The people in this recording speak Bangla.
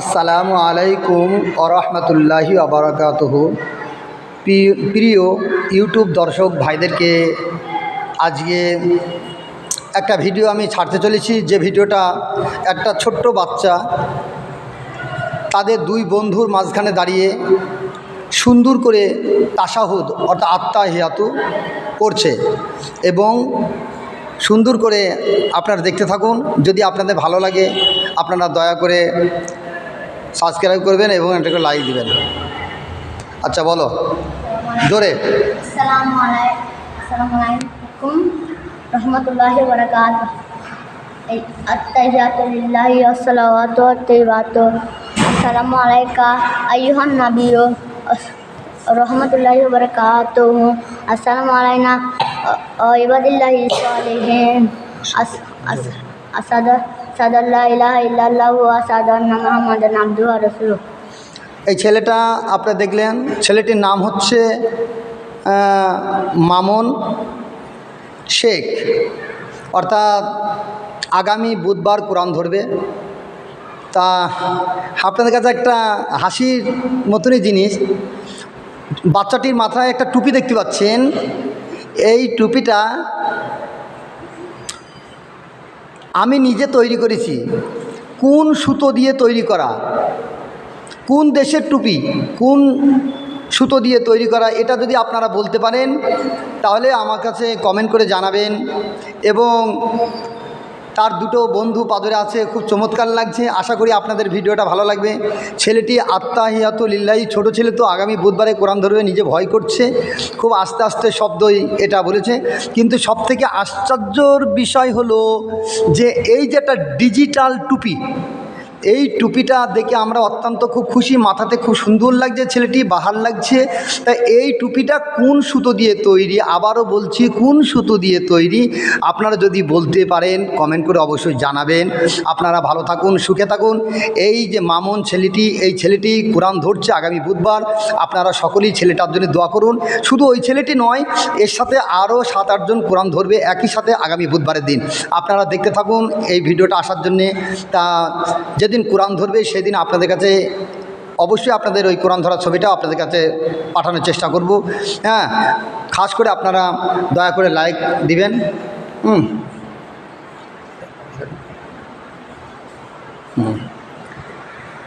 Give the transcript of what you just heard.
আসসালামু আলাইকুম আরহামতুল্লাহি আবরাকাতহ প্রিয় ইউটিউব দর্শক ভাইদেরকে, আজকে একটা ভিডিও আমি ছাড়তে চলেছি। যে ভিডিওটা একটা ছোট্ট বাচ্চা, তাদের দুই বন্ধুর মাঝখানে দাঁড়িয়ে সুন্দর করে তাসাহুদ অর্থাৎ আত্মা হিয়াতু করছে এবং সুন্দর করে আপনারা দেখতে থাকুন। যদি আপনাদের ভালো লাগে, আপনারা দয়া করে সাবস্ক্রাইব করবেন এবং এটাকে লাইক দিবেন আচ্ছা বলো জোরে আসসালামু আলাই- আসসালামু আলাইকুম রহমতুল্লাহি বরকাত আত্তাহিয়াতু লিল্লাহি ওয়াসসালাওয়াতু ওয়াত-তাইয়্যিবাতু আসসালামু আলাইকা আইয়ুহান নাবিয়্যু আস- রহমতুল্লাহি বরকাতুহু আসসালামু আলাইনা ওয়া ইবাদিল্লাহি সালিহিন আস- আস- ইলাহা ইল্লাল্লাহু ওয়া আসাদু মুহাম্মাদান আবদুহু ওয়া রাসূলুহু। এই ছেলেটা আপনারা দেখলেন, ছেলেটির নাম হচ্ছে মামুন শেখ। অর্থাৎ আগামী বুধবার কোরআন ধরবে। তা আপনাদের কাছে একটা হাসির মতনই জিনিস, বাচ্চাটির মাথায় একটা টুপি দেখতে পাচ্ছেন। এই টুপিটা আমি নিজে তৈরি করেছি। কোন সুতো দিয়ে তৈরি করা? কোন দেশের টুপি? কোন সুতো দিয়ে তৈরি করা? এটা যদি আপনারা বলতে পারেন, তাহলে আমার কাছে কমেন্ট করে জানাবেন এবং তার দুটো বন্ধু পাদরে আছে, খুব চমৎকার লাগছে। আশা করি আপনাদের ভিডিওটা ভালো লাগবে। ছেলেটি আত্মাহিয়াত লিল্লাহি, ছোট ছেলে তো আগামী বুধবারে কোরআন ধরবে, নিজে ভয় করছে। খুব আস্তে আস্তে শব্দই এটা বলেছে। কিন্তু সবথেকে আশ্চর্যর বিষয় হলো যে, এই যে একটা ডিজিটাল টুপি এই টুপিটা দেখে আমরা অত্যন্ত খুব খুশি। মাথাতে খুব সুন্দর লাগছে, ছেলেটি বাহার লাগছে। তা এই টুপিটা কোন সুতো দিয়ে তৈরি? আবারও বলছি, কোন সুতো দিয়ে তৈরি? আপনারা যদি বলতে পারেন কমেন্ট করে অবশ্যই জানাবেন। আপনারা ভালো থাকুন, সুখে থাকুন। এই যে মামুন ছেলেটি, এই ছেলেটি কোরআন ধরছে আগামী বুধবার। আপনারা সকলেই ছেলেটার জন্য দোয়া করুন। শুধু ওই ছেলেটি নয়, এর সাথে আরও সাত আটজন কোরআন ধরবে একই সাথে আগামী বুধবারের দিন। আপনারা দেখতে থাকুন এই ভিডিওটা আসার জন্যে। তা যেদিন কোরআন ধরবে, সেদিন আপনাদের কাছে অবশ্যই আপনাদের ওই কোরআন ধরার ছবিটা আপনাদের কাছে পাঠানোর চেষ্টা করব। হ্যাঁ খাস করে আপনারা দয়া করে লাইক দিবেন। হুম। হুম।